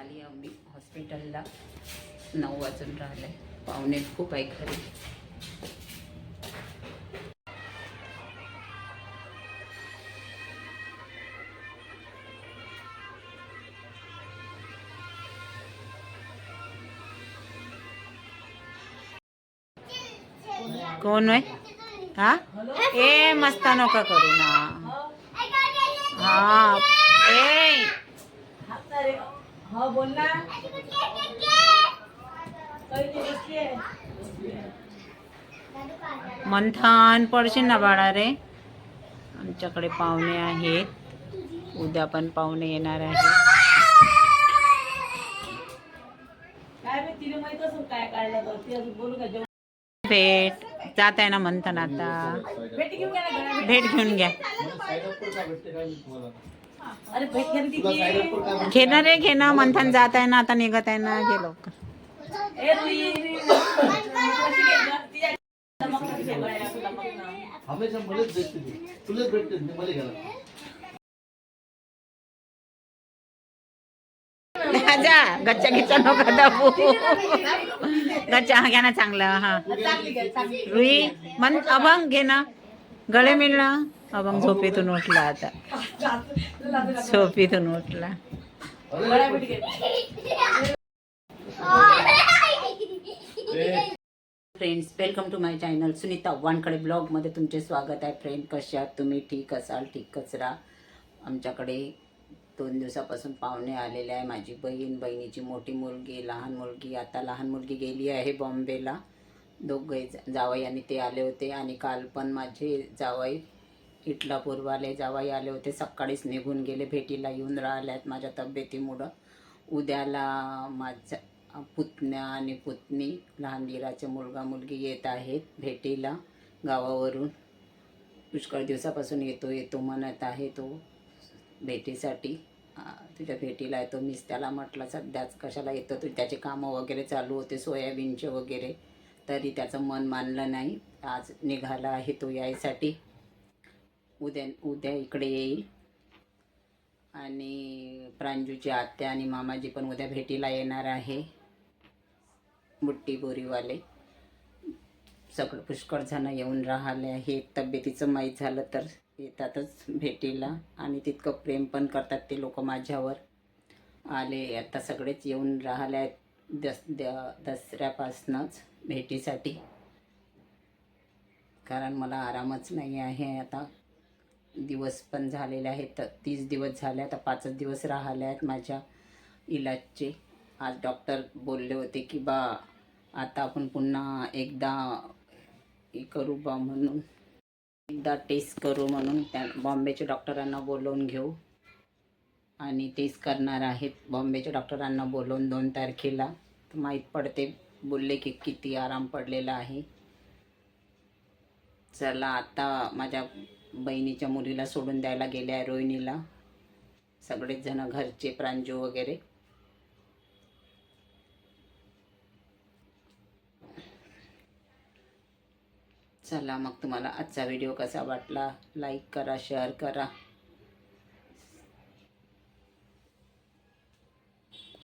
आली आम्ही हॉस्पिटलला. नऊ वाजून राहिले पाहुणे खूप आहे खरी कोण आहे हा? ए मस्त नका करू ना. हा. हो बोल ना. मंथन पडशील ना बाळा रे. आमच्याकडे पाहुणे आहेत. उद्या पण पाहुणे येणार आहे काय मी तिने माहीत असून काय काढलं तर. ती अजून बोलू का जेवण? भेट. जात आहे ना मंथन आता. भेट घेऊन गेला घरा भेट घेऊन घ्या. घेणार रे घे ना मंथन जात आहे ना आता निघत आहे ना लवकर. हमेशा मलाच भेटते तुलाच भेटते मला घ्यायला. जा गच्चा गिच्चा नको दाबू. गच्चा हा घ्या ना चांगला हा. चांगली गेली, चांगली. रुई मन अभंग घे ना. गळे मिळ ना अभंग झोपेतून उठला आता. झोपेतून उठला. Friends welcome to my channel Sunita Wankhede ब्लॉगमध्ये तुमचे स्वागत आहे. फ्रेंड कसे आहात तुम्ही? ठीक असाल? ठीकच राहा. आमच्याकडे दोन दिवसापासून पाहुणे आलेले आहे. माझी बहीण बहिणीची मोठी मुलगी लहान मुलगी. आता लहान मुलगी गेली आहे बॉम्बेला. दोघे जावई आणि ते आले होते आणि काल पण माझे जावई इटलापूरवाले जावाई आले होते. सकाळीच निघून गेले. भेटीला येऊन राहिले आहेत माझ्या तब्येतीमुळं. उद्याला माझ्या पुतण्या आणि पुतणी लहान दिराचे मुलगा मुलगी येत आहेत. भेटीला गावावरून पुष्कळ दिवसापासून येतो येतो म्हणत आहे तो भेटीसाठी. तुझ्या भेटीला येतो मीच त्याला म्हटलं सध्याच कशाला येतो तू? त्याचे कामं वगैरे चालू होते सोयाबीनचे वगैरे. तरी त्याचं मन मानलं नाही. आज निघाला आहे तो यायसाठी. उद्या उद्या इकडे येईल. आणि प्रांजूची आत्या आणि मामाजी पण उद्या भेटीला येणार आहे. बुट्टी बोरीवाले. सगळं पुष्कळजणं येऊन राहिले आहे. तब्येतीचं माहीत झालं तर येतातच भेटीला. आणि तितकं प्रेम पण करतात ते लोक माझ्यावर. आले आता सगळेच येऊन राहिले आहेत दस द दसऱ्यापासूनच भेटीसाठी. कारण मला आरामच नाही आहे आता. दिवस पण झालेले आहेत. तर तीस दिवस झाले आता पाचच दिवस राहिले आहेत माझ्या इलाजचे. आज डॉक्टर बोलले होते की बा आता आपण पुन्हा एकदा हे करू बा म्हणून. एकदा टेस्ट करू म्हणून त्या बॉम्बेच्या डॉक्टरांना बोलवून घेऊ. आणि टेस्ट करणार आहेत बॉम्बेच्या डॉक्टरांना बोलवून दोन तारखेला. तर माहीत पडते बोलले की किती आराम पडलेला आहे. चला आता माझ्या बहिणीच्या मुलीला सोडून द्यायला गेले आहे रोहिणीला. सगळेच जण घरचे प्रांजू वगैरे. चला मग तुम्हाला आजचा व्हिडिओ कसा वाटला? लाईक करा शेअर करा.